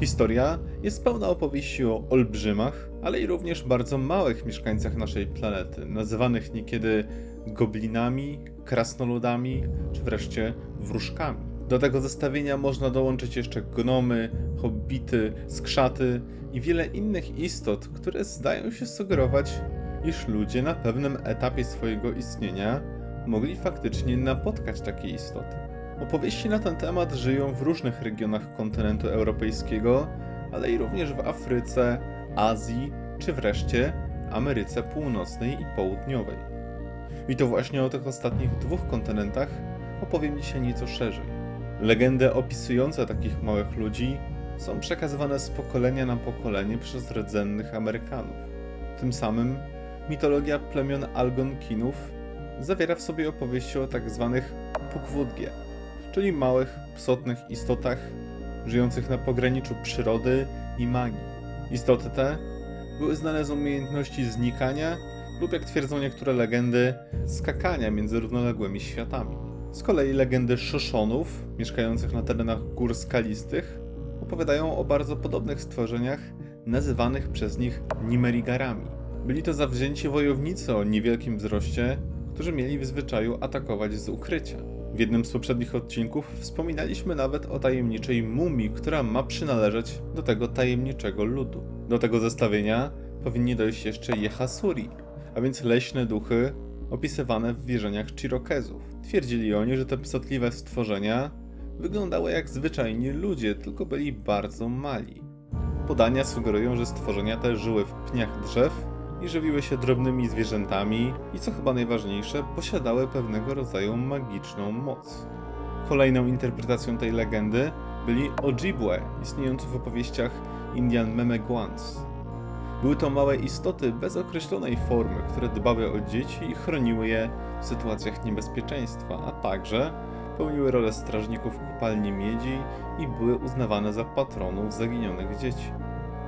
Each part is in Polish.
Historia jest pełna opowieści o olbrzymach, ale i również bardzo małych mieszkańcach naszej planety, nazywanych niekiedy goblinami, krasnoludami, czy wreszcie wróżkami. Do tego zestawienia można dołączyć jeszcze gnomy, hobbity, skrzaty i wiele innych istot, które zdają się sugerować, iż ludzie na pewnym etapie swojego istnienia mogli faktycznie napotkać takie istoty. Opowieści na ten temat żyją w różnych regionach kontynentu europejskiego, ale i również w Afryce, Azji czy wreszcie Ameryce Północnej i Południowej. I to właśnie o tych ostatnich dwóch kontynentach opowiem dzisiaj nieco szerzej. Legendy opisujące takich małych ludzi są przekazywane z pokolenia na pokolenie przez rdzennych Amerykanów. Tym samym mitologia plemion Algonkinów zawiera w sobie opowieści o tak zwanych Pukwudgie, czyli małych, psotnych istotach żyjących na pograniczu przyrody i magii. Istoty te były znane z umiejętności znikania lub, jak twierdzą niektóre legendy, skakania między równoległymi światami. Z kolei legendy Szoszonów, mieszkających na terenach gór skalistych, opowiadają o bardzo podobnych stworzeniach nazywanych przez nich Nimerigarami. Byli to zawzięci wojownicy o niewielkim wzroście, którzy mieli w zwyczaju atakować z ukrycia. W jednym z poprzednich odcinków wspominaliśmy nawet o tajemniczej mumii, która ma przynależeć do tego tajemniczego ludu. Do tego zestawienia powinni dojść jeszcze Jehasuri, a więc leśne duchy opisywane w wierzeniach Chirokezów. Twierdzili oni, że te psotliwe stworzenia wyglądały jak zwyczajni ludzie, tylko byli bardzo mali. Podania sugerują, że stworzenia te żyły w pniach drzew i żywiły się drobnymi zwierzętami i co chyba najważniejsze, posiadały pewnego rodzaju magiczną moc. Kolejną interpretacją tej legendy byli Ojibwe, istniejący w opowieściach Indian Memeguans. Były to małe istoty bez określonej formy, które dbały o dzieci i chroniły je w sytuacjach niebezpieczeństwa, a także pełniły rolę strażników kopalni miedzi i były uznawane za patronów zaginionych dzieci.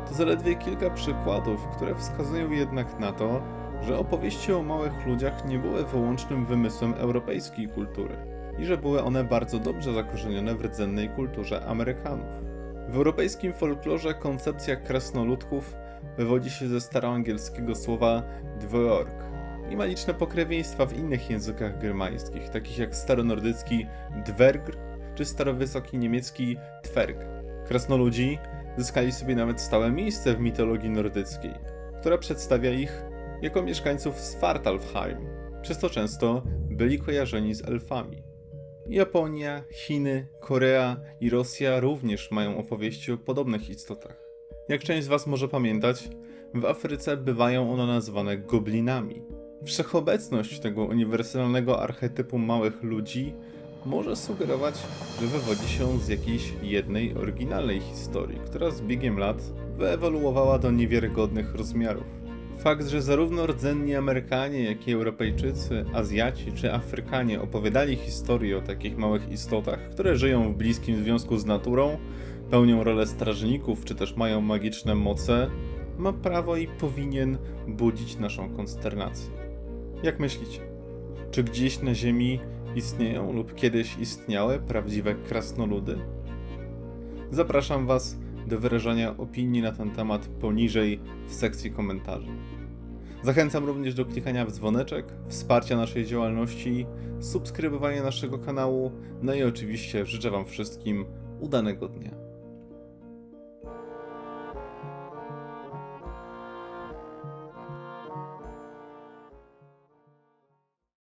To zaledwie kilka przykładów, które wskazują jednak na to, że opowieści o małych ludziach nie były wyłącznym wymysłem europejskiej kultury i że były one bardzo dobrze zakorzenione w rdzennej kulturze Amerykanów. W europejskim folklorze koncepcja krasnoludków wywodzi się ze staroangielskiego słowa dwork i ma liczne pokrewieństwa w innych językach germańskich, takich jak staronordycki dwergr czy starowysoki niemiecki twerg. Krasnoludzi zyskali sobie nawet stałe miejsce w mitologii nordyckiej, która przedstawia ich jako mieszkańców Svartalfheim, przez co często byli kojarzeni z elfami. Japonia, Chiny, Korea i Rosja również mają opowieści o podobnych istotach. Jak część z Was może pamiętać, w Afryce bywają one nazywane goblinami. Wszechobecność tego uniwersalnego archetypu małych ludzi może sugerować, że wywodzi się z jakiejś jednej oryginalnej historii, która z biegiem lat wyewoluowała do niewiarygodnych rozmiarów. Fakt, że zarówno rdzenni Amerykanie, jak i Europejczycy, Azjaci czy Afrykanie opowiadali historie o takich małych istotach, które żyją w bliskim związku z naturą, pełnią rolę strażników czy też mają magiczne moce, ma prawo i powinien budzić naszą konsternację. Jak myślicie? Czy gdzieś na Ziemi istnieją lub kiedyś istniały prawdziwe krasnoludy? Zapraszam Was do wyrażania opinii na ten temat poniżej w sekcji komentarzy. Zachęcam również do klikania w dzwoneczek, wsparcia naszej działalności, subskrybowania naszego kanału, no i oczywiście życzę Wam wszystkim udanego dnia.